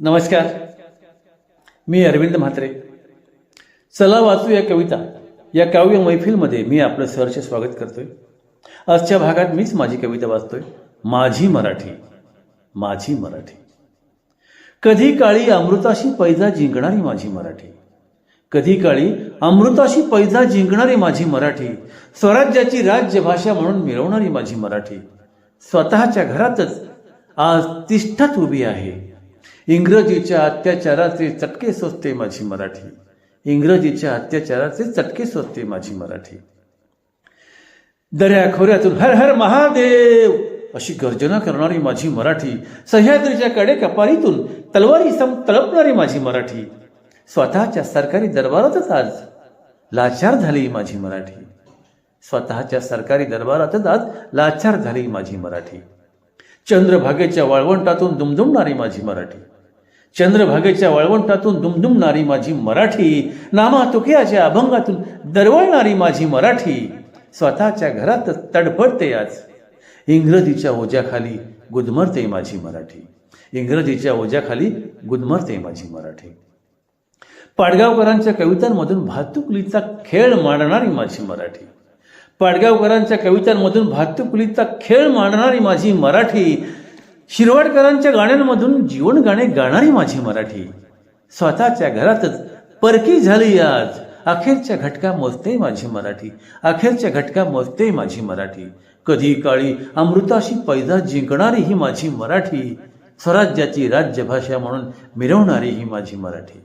नमस्कार. मी अरविंद म्हात्रे. चला वाचू या कविता. या काव्य मैफिलमध्ये मी आपलं सहर्ष स्वागत करतोय. आजच्या भागात मीच माझी कविता वाचतोय. माझी मराठी. माझी मराठी. कधी काळी अमृताशी पैजा जिंकणारी माझी मराठी. कधी काळी अमृताशी पैजा जिंकणारी माझी मराठी. स्वराज्याची राज्यभाषा म्हणून मिळवणारी माझी मराठी. स्वतःच्या घरातच आज तिष्ठत उभी आहे. इंग्रजीच्या अत्याचाराचे चटके सोसते माझी मराठी. इंग्रजीच्या अत्याचाराचे चटके सोसते माझी मराठी. दर्या खोऱ्यातून हर हर महादेव अशी गर्जना करणारी माझी मराठी. सह्याद्रीच्या कडे कपारीतून तलवारी सम तळपणारी माझी मराठी. स्वतःच्या सरकारी दरबारातच आज लाचार झाली माझी मराठी. स्वतःच्या सरकारी दरबारातच आज लाचार झाली माझी मराठी. चंद्रभागेच्या वाळवंटातून दुमदुमणारी माझी मराठी. चंद्रभागेच्या वाळवंटातून दुमदुमणारी माझी मराठी. नामा तुकियाच्या अभंगातून दरवळणारी माझी मराठी. स्वतःच्या घरातच तडफडते आज. इंग्रजीच्या ओझ्याखाली गुदमरते माझी मराठी. इंग्रजीच्या ओझ्याखाली गुदमरते माझी मराठी. पाडगावकरांच्या कवितांमधून भातुकलीचा खेळ मांडणारी माझी मराठी. पाडगावकरांच्या कवितांमधून भातुकुलीचा खेळ मांडणारी माझी मराठी. शिरवाडकरांच्या गाण्यांमधून जीवन गाणे गाणारी माझी मराठी. स्वतःच्या घरातच परकी झाली आज. अखेरच्या घटका मोजते माझी मराठी. अखेरच्या घटका मोजते माझी मराठी. कधी काळी अमृताशी पैदा जिंकणारी ही माझी मराठी. स्वराज्याची राज्यभाषा म्हणून मिरवणारी ही माझी मराठी.